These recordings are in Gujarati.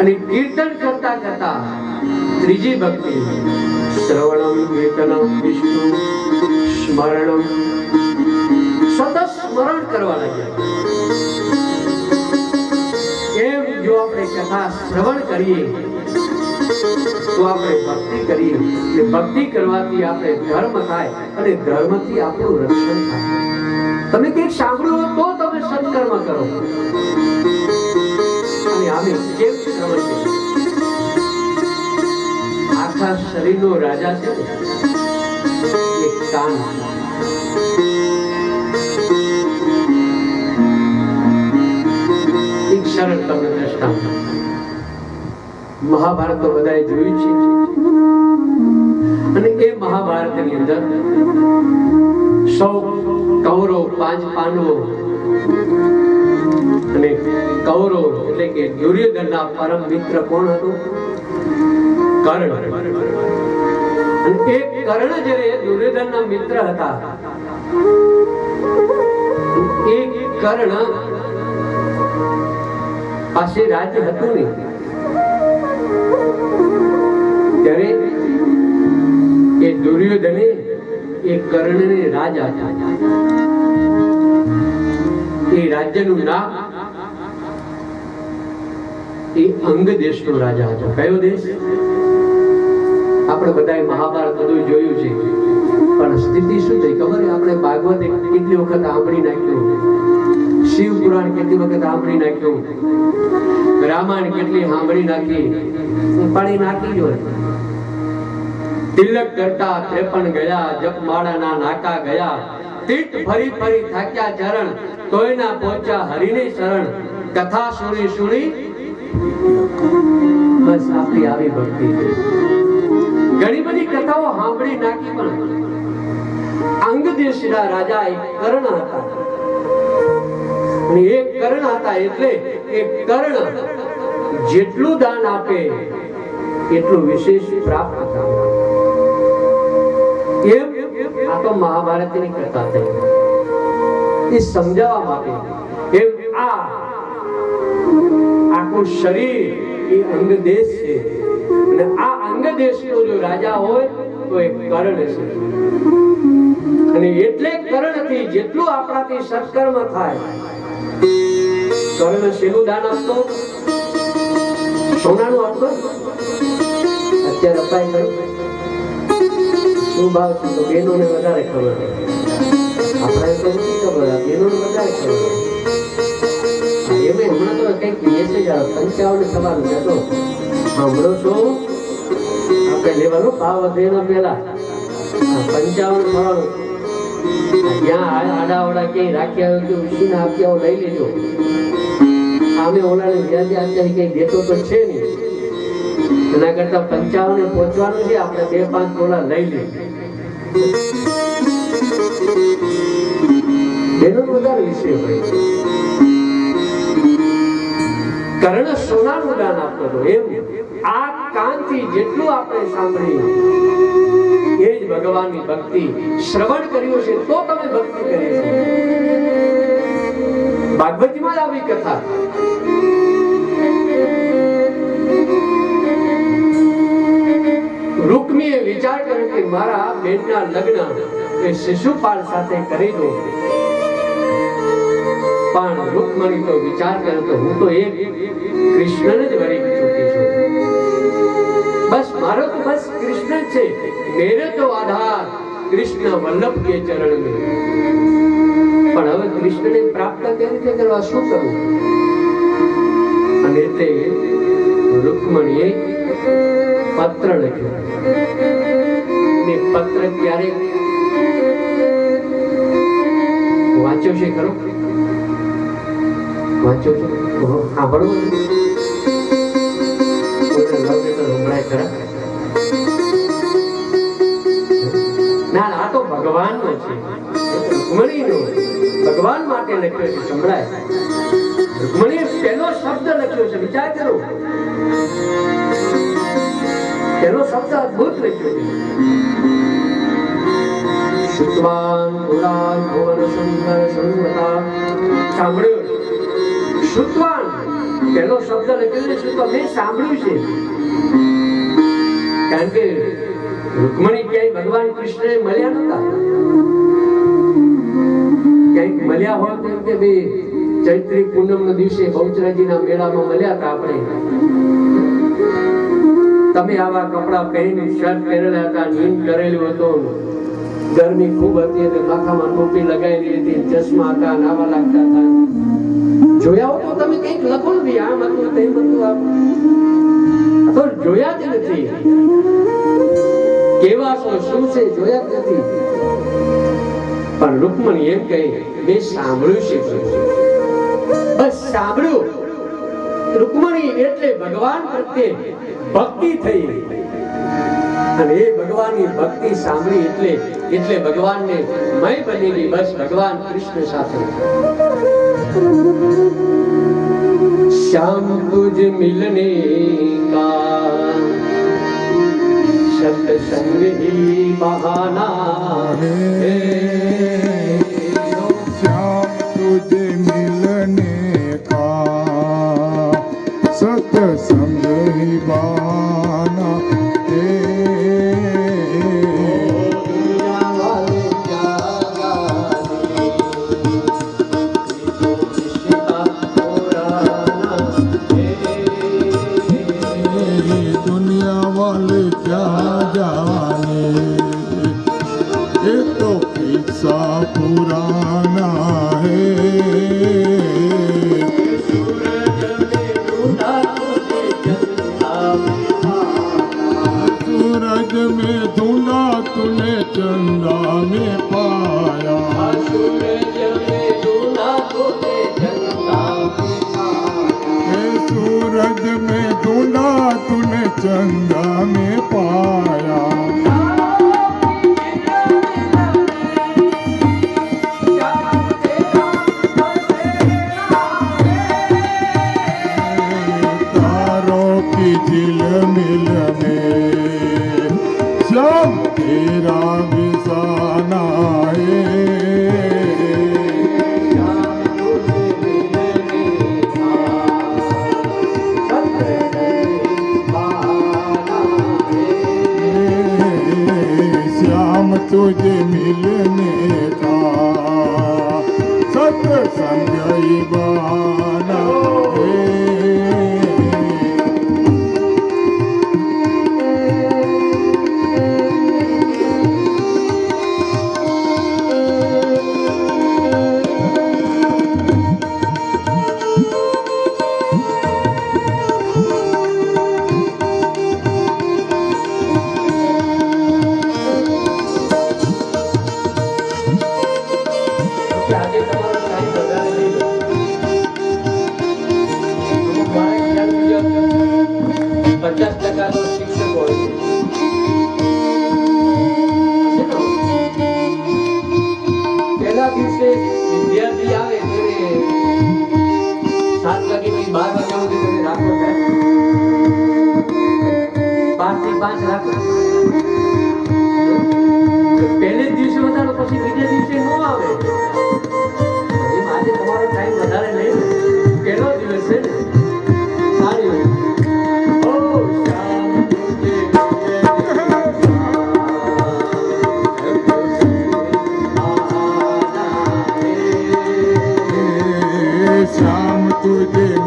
અને કીર્તન કરતા કરતા ત્રીજી ભક્તિ, શ્રવણમ કીર્તનમ વિષ્ણુ સ્મરણમ સતત સ્મરણ કરવા લાગ્યા. એમ જો આપણે કથા શ્રવણ કરીએ, તો આપણે ભક્તિ કરીએ. કે ભક્તિ કરવાથી આપણે ધર્મ થાય અને ધર્મથી આપણું રક્ષણ થાય. તમે કંઈક સાંભળ્યું તો તમે સત્કર્મ કરો. અને આમે કેમ રાજા છે મહાભારત તો બધાએ જોયું છે. અને એ મહાભારતની અંદર સૌ કૌરવ પાંચ પાંડવો અને કૌરવ એટલે કે દુર્યોધનના પરમ મિત્ર કોણ હતો? કર્ણ. અને એ કર્ણ દુર્યોધનના મિત્ર હતા. એ કર્ણ પાસે રાજ્ય હતું નહીં. ત્યારે એ દુર્યોધને એ કર્ણને રાજા. એ રાજ્યનું નામ એ અંગ દેશનો રાજા હતો. કયો દેશ? આપણે બધાએ મહાભારત બધું જોયું છે. પણ સ્થિતિ શું થઈ? ખબર આપણે ભાગવત કેટલી વખત સાંભળી નાખ્યું? શિવ પુરાણ કેટલી વખત સાંભળી નાખ્યું? રામાયણ કેટલી સાંભળી નાખી? પાણી નાખી જો તિલક કરતા ત્રેપન ગયા, જપમાળાના નાકા ગયા. તીર્થ ફરી ફરી થાક્યા ચરણ તોય ના પહોંચ્યા હરિની શરણ. કથા સુણી સુણી બસ આપણી આવી ભક્તિ છે. ઘણી બધી કથાઓ સાંભળી નાખી પણ અંગ રાજા એક કર્ણ હતા. એ કર્ણ હતા એટલે એ કર્ણ જેટલું દાન આપે, એટલું વિશેષ પ્રાપ્ત થાય. એમ આ તો મહાભારતની કથા થઈ એ સમજાવવા માટે એમ આ આખું શરીર એ અંગ દેશ છે. અને આ અંગ દેશનો જો રાજા હોય, તો એ કરણ છે. અને એટલે કર્ણથી જેટલું આપણાથી સત્કર્મ થાય, કરણ શેનું દાન આપતો? સોનાનું આપતો? અત્યારે અપાય ખરું. શું ભાવ છે? તો બેનોને વધારે ખબર. આપણે તો નથી ખબર, આ બેનોને વધારે ખબર. કંઈક મેસેજ આવે પંચાવન અત્યારે કંઈ દેતો તો છે નહીં. એના કરતા પંચાવન પહોંચવાનું છે, આપણે બે પાંચ ગોળા લઈ લઈએ. એનો વધારે વિષય હોય કર્ણ સોનાનું દાન આપતો એમ આ કાનથી જેટલું આપણે સાંભળ્યું, એ જ ભગવાનની ભક્તિ શ્રવણ કર્યું છે તો તમે ભક્તિ કરી છે ભાગવતીમાં આવી કથા. રૂકમીએ વિચાર કર્યો કે મારા બેનના લગ્ન એ શિશુપાલ સાથે કરી દો. પણ રૂકમણી તો વિચાર કર્યો તો હું તો એક કૃષ્ણને જ વરી ચૂકી છું. બસ મારો તો બસ કૃષ્ણ છે. મેરે તો આધાર કૃષ્ણ વલ્લભ કે ચરણ મે પણ હવે કૃષ્ણને પ્રાપ્ત કેવી રીતે કરવા શું કરવું અને તે રૂકમણીએ પત્ર લખ્યો. ને પત્ર ક્યારે વાંચ્યો છે ખરો? વાંચ્યો છે સાંભળવું ખરા ના છે. ભગવાન વિચાર કરો. પહેલો શબ્દ અદ્ભુત લખ્યો છે. શુદ્ધવાન પુરાણ ભુવન, સુંદર સંવતા સાંભળ્યું? શુદ્ધવાન પહેલો શબ્દ લખેલો છે તો મેં સાંભળ્યું છે. કારણ કે રૂકમણી ક્યાંય ભગવાન કૃષ્ણને મળ્યા નતા ક્યાંક મળ્યા હોય તો કે બે ચૈત્રી પૂનમ ના દિવસે બહુચરાજીના મેળામાં મળ્યા હતા આપણે. તમે આવા કપડા પહેરીને શર્ટ પહેરેલા હતા, જીન કરેલું હતું. ગરમી ખૂબ હતી એટલે માથામાં ટોપી લગાવેલી હતી, ચશ્મા હતા, નાવા લાગતા હતા. જોયા હો તો તમે કંઈક લખો ને ભાઈ આમ હતું તેમ હતું તો જોયા જ નથી. કેવા છો શું છે, જોયા જ નથી. પણ રૂકમણી એમ કહે, મેં સાંભળ્યું છે બસ સાંભળ્યું. રૂકમણી એટલે ભગવાન પ્રત્યે ભક્તિ થઈ. અને એ ભગવાનની ભક્તિ સાંભળી એટલે એટલે ભગવાનને મય બનેલી બસ ભગવાન કૃષ્ણ સાથે. श्याम तुझ मिलने का सत्संग ही बहाना है तुझे मिलने का सत्संग ही પચાસ ટકા તો શિક્ષકો. પહેલા દિવસે વિદ્યાર્થી આવે ત્યારે સાત વાગ્યાથી બાર વાગ્યા સુધી તમે રાખો સાહેબ. થી પાંચ રાખો श्याम तुझे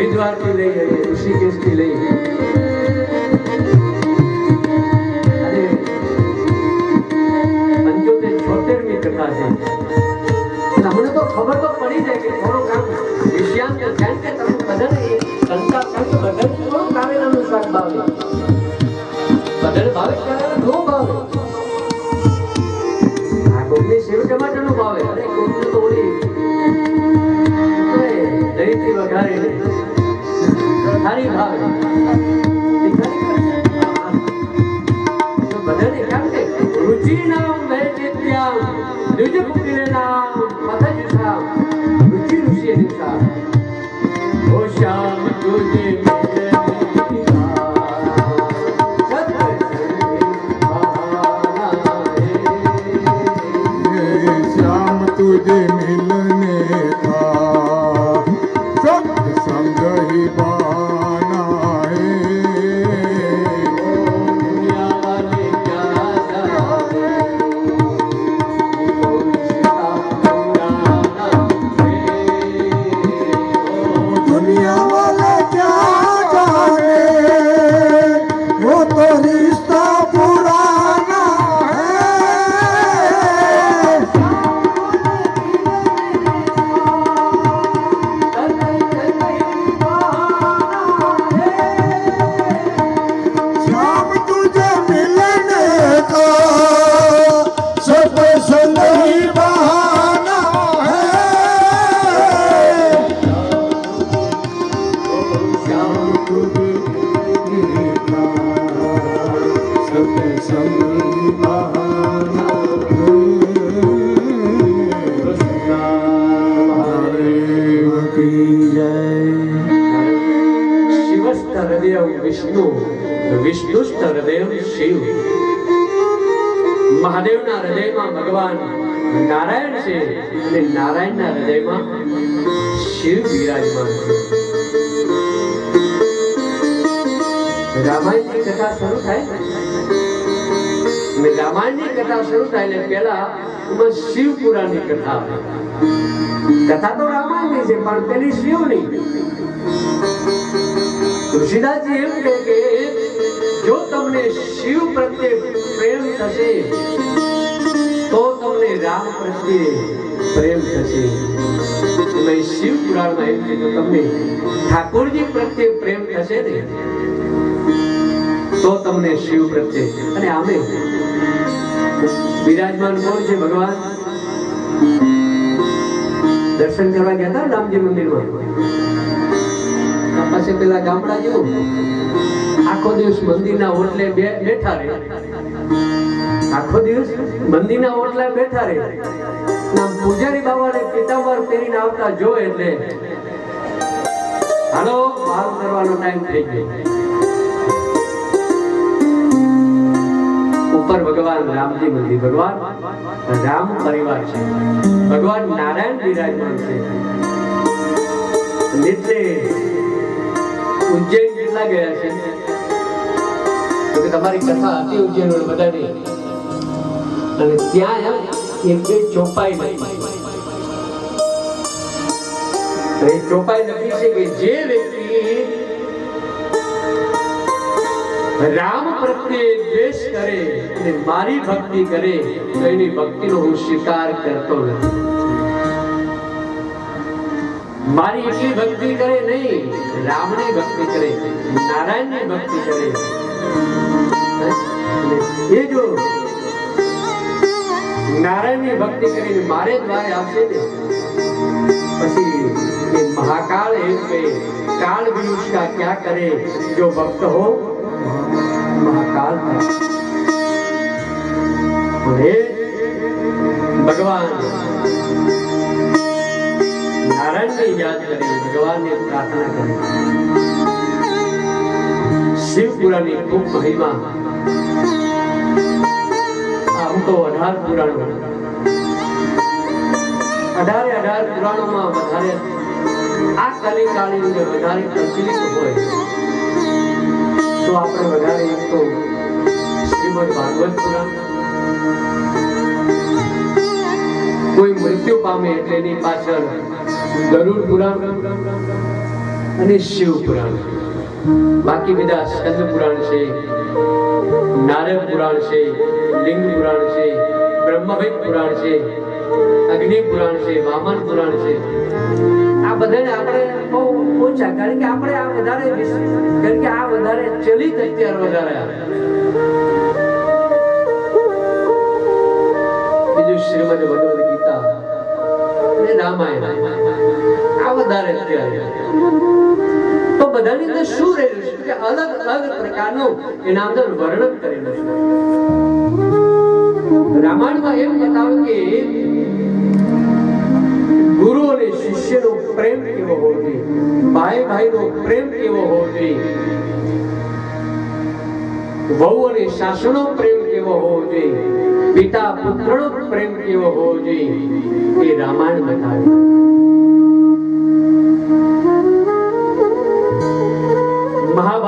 હરિદ્વારથી લઈ લઈ. અને પંચોતેર છોતેરમી કથા છે તમને તો ખબર તો પડી જાય કે થોડું કામ વિષયાંત ધ્યાન કે તમે બધાને એ કંકા કંક બધાને થોડું કારેલાનું શાક ભાવે. બધાને ભાવે કારેલા ખારી ભાવે તીખારી કરશે. તો બધાને કેમ કે રુચિનામ વૈચિત્ર્યમ દ્વિજપુત્રીનામ હૃદય વિષ્ણુ વિષ્ણુસ્થ હૃદય શિવ મહાદેવના હૃદયમાં ભગવાન નારાયણ છે અને નારાયણના હૃદયમાં શિવ બિરાજમાન છે રામાયણની કથા શરૂ થાય ને અને રામાયણની કથા શરૂ થાય એટલે પહેલા એમાં શિવ પુરાણની કથા આવે કથા તો રામાયણની છે પણ પેલી શિવની તુલસીદાસજી એમ કહે કે જો તમને શિવ પ્રત્યે પ્રેમ થશે, તો તમને રામ પ્રત્યે પ્રેમ થશે. એમાં શિવ પુરાણમાં એમ કે તમને ઠાકોરજી પ્રત્યે પ્રેમ થશે ને? તો તમને શિવ પ્રત્યે. અને આમે બિરાજમાન કોણ છે ભગવાન? દર્શન કરવા ગયા હતા રામજી મંદિરમાં? પાસે પેલા ગામડા જેવું. આખો દિવસ મંદિરના ઓટલે બેઠા રહે આખો દિવસ મંદિરના ઓટલે બેઠા રહે ના પૂજારી બાબાને પિતાંબર પહેરીને આવતા જો એટલે હાલો, બહાર કરવાનો ટાઈમ થઈ ગયો. ઉપર ભગવાન રામજી મંદિર, ભગવાન રામ પરિવાર છે. ભગવાન નારાયણ બિરાજમાન છે. એટલે ઉજ્જૈન કેટલા ગયા છે, કે તમારી કથા હતી ઉજ્જૈન બધાની. અને ત્યાં એમ બે ચોપાઈ નથી એ ચોપાઈ લખી છે કે જે વ્યક્તિ રામ પ્રત્યે દ્વેષ કરે અને મારી ભક્તિ કરે તો એની ભક્તિનો હું સ્વીકાર કરતો નથી. મારી એટલી ભક્તિ કરે નહીં, રામની ભક્તિ કરે, નારાયણની ભક્તિ કરે. એ જો, નારાયણની ભક્તિ કરીને મારે દ્વારે આવશે ને, પછી એ મહાકાળ એમ કે કાળ વિરુષ કા ક્યાં કરે? જો ભક્ત હો મહાકાલ ભગવાન ભગવાનને યાદ કરી, ભગવાનને પ્રાર્થના કરી. શિવપુરાની ખૂબ મહિમા આમ તો અઢાર પુરાણો. અઢારે અઢાર પુરાણોમાં વધારે આ કલિકાળની અંદર વધારે પ્રચલિત હોય, તો આપણે વધારે એક તો શ્રીમદ ભાગવત પુરાણ, કોઈ મૃત્યુ પામે એટલે એની પાછળ ગરુડ પુરાણ અને શિવ પુરાણ. બાકી બધા સ્કંદ પુરાણ છે નારદ પુરાણ છે લિંગ પુરાણ છે બ્રહ્મવેદ પુરાણ છે અગ્નિ પુરાણ છે વામન પુરાણ છે. આ બધાને આપણે બહુ ઓછા કારણ કે આપણે આ વધારે કારણ કે આ વધારે ચલિત અત્યારે વધારે બીજું શ્રીમદ ભગવદ ગીતા. અને રામાયણ. આ વધારે તો બધાની અંદર શું રહેલું છે? કે અલગ અલગ પ્રકારનું એના અંદર વર્ણન કરેલું છે. રામાયણમાં એમ બતાવ્યું કે ગુરુ અને શિષ્યનો પ્રેમ કેવો હોવો જોઈએ? ભાઈ ભાઈનો પ્રેમ કેવો હોવો જોઈએ? વહુ અને સાસુનો પ્રેમ કેવો હોવો જોઈએ? પિતા પુત્રનો પ્રેમ કેવો હોવો જોઈએ? એ રામાયણ બતાવે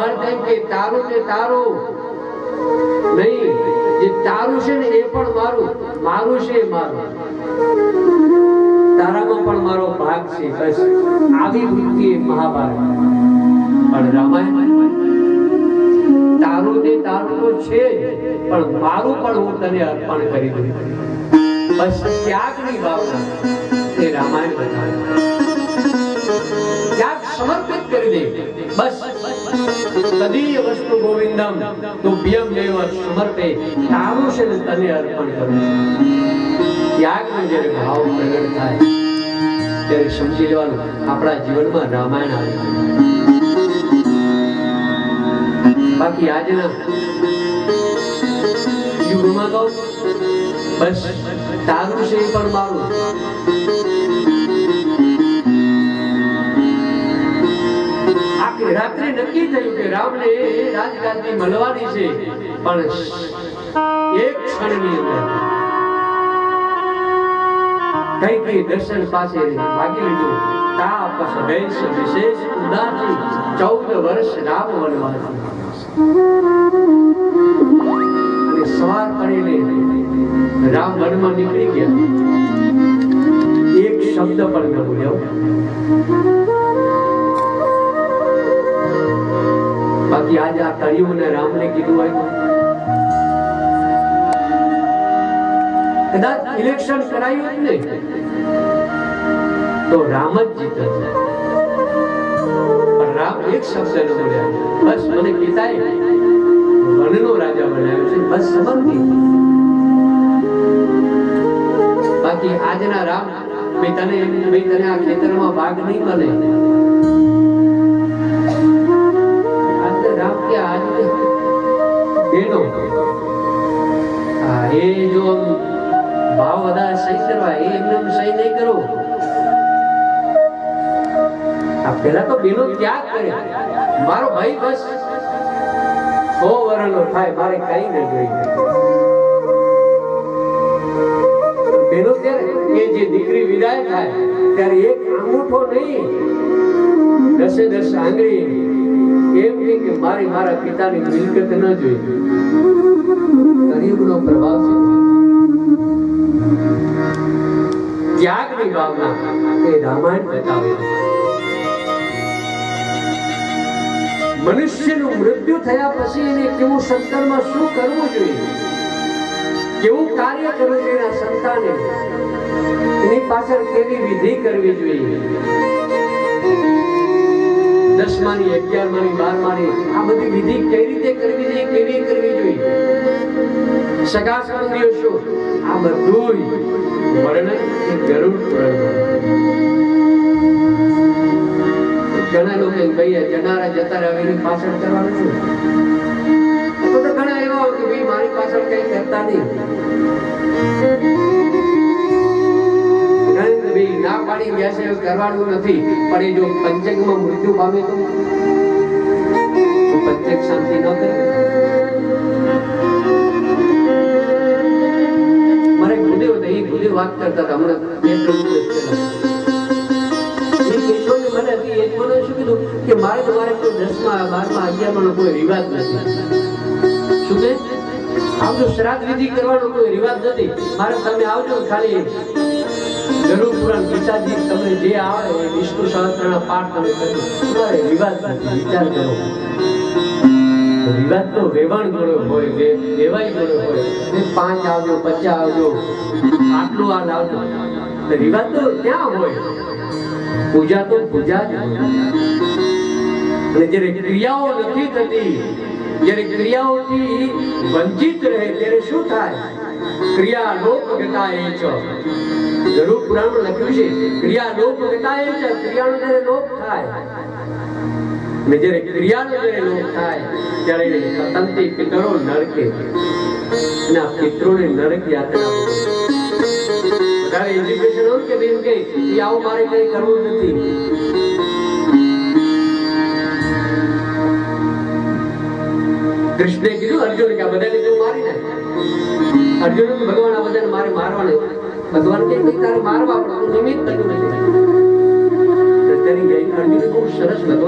મહાભારત કહે કે તારું તે તારું. નહીં, જે તારું છે ને એ પણ મારું મારું છે મારું. તારામાં પણ મારો ભાગ છે, બસ. આવી વૃત્તિ એ મહાભારત. પણ રામાયણ, તારું તે તારું તો છે પણ મારું પણ હું તને અર્પણ કરી દઉં. બસ ત્યાગની ભાવના એ રામાયણ બતાવે. ત્યાગ સમર્પિત કરી દે. બસ. તદીય વસ્તુ ગોવિંદમ તુભ્યમ દેવ સમર્પે તારું તને અર્પણ કરું ત્યાગનો જ્યારે ભાવ પ્રગટ થાય, ત્યારે સમજી લેવાનું, આપણા જીવનમાં રામાયણ આવે બાકી આજના યુગમાં તો બસ તારું છે પણ મારું. આખી રાત્રે નક્કી થયું કે રામને રાજગાદી મળવાની છે. પણ એક ક્ષણની અંદર કઈ કઈ દર્શન પાસે ભાગી લીધું. તાપ સભેશ વિશેષ ઉદાસી ચૌદ વર્ષ રામ વનવાસ. અને સવાર પડીને રામ વનમાં નીકળી ગયા. એક શબ્દ પણ ન બોલ્યો. બાકી આજે આ કળિયુગ ને રામને કીધું હોય કદાચ ઇલેક્શન કરાયું જ નહીં. તો રામ જ જીતે પણ રામ એક શબ્દ ન બોલ્યા. બસ મને પિતાએ વનનો રાજા બનાવ્યો છે. બસ સમર્પિત બાકી આજના રામ મેં તને મેં તને આ ખેતરમાં ભાગ નહીં મળે એ જો ભાવ વધારે સહી કરવા, એ એમને સહી નહીં કરો. આ પેલા તો બેનો ત્યાગ કરે મારો ભાઈ બસ સો વર્ષનો થાય, મારે કઈ નહીં જોઈએ. બેનો ત્યારે એ જે દીકરી વિદાય થાય, ત્યારે એક અંગૂઠો નહીં. દસે દસ આંગળી એમ કે મારી મારા પિતાની મિલકત ન જોઈ ગરીબનો પ્રભાવ છે. ત્યાગની ભાવના એ રામાયણ બતાવે છે. મનુષ્યનું મૃત્યુ થયા પછી એને કેવું સંતાનમાં શું કરવું જોઈએ? કેવું કાર્ય કરવું જોઈએ એના સંતાને? એની પાછળ કેવી વિધિ કરવી જોઈએ? દસમાની, અગિયારમાની, બારમાની, આ બધી વિધિ કઈ રીતે કરવી જોઈએ કેવી કરવી જોઈએ? સગા સંબંધીઓ શું? આ બધું વર્ણન એ જરૂર ઘણા લોકો કહીએ, જનારા જતા રહે, એની પાછળ કરવાનું શું? ઘણા એવા કે ભાઈ, મારી પાછળ કઈ કરતા નહીં. ના પાડી ગયા છે કરવાનું નથી. પણ એ જો પંચકમાં મૃત્યુ પામે તો? પંચક શાંતિ ન કરે? મારે ગુદેવ એ ગુરુદેવ વાત કરતા હતા, હમણાં કે મારે તમારે કોઈ દસમા, બારમા, અગિયારમા કોઈ રિવાજ નથી. શું કે? શ્રાદ્ધ વિધિ કરવાનો કોઈ રિવાજ નથી. મારે તમે આવજો ખાલી. પાંચ આવજો, પચાસ આવજો, આટલું આ લાવજો. રિવાજ તો ક્યાં હોય? પૂજા તો પૂજા જ અને જ્યારે ક્રિયાઓ નથી થતી, જ્યારે ક્રિયાઓથી વંચિત રહે, ત્યારે શું થાય? ક્રિયા લોપ ગતાએ છે ગરુડ પુરાણમાં લખ્યું છે ક્રિયા લોપ ગતાએ છે ક્રિયાનો જ્યારે લોપ થાય, ને જ્યારે ક્રિયાનો જ્યારે લોપ થાય, ત્યારે પતંતી પિતરો નરકે. આ પિતરોને નરક યાતના વધારે એજ્યુકેશન હોય કે બેન કે આવું મારે કઈ કરવું નથી. કૃષ્ણે કીધું, અર્જુન, કે આ બધાને તું મારી નાખ. અર્જુન ભગવાન આ બધાને મારે મારવાને ભગવાન કે નહીં, તારે મારવા પણ નિમિત્ત નથી. તો તેની અર્જુને બહુ સરસ ભગવાન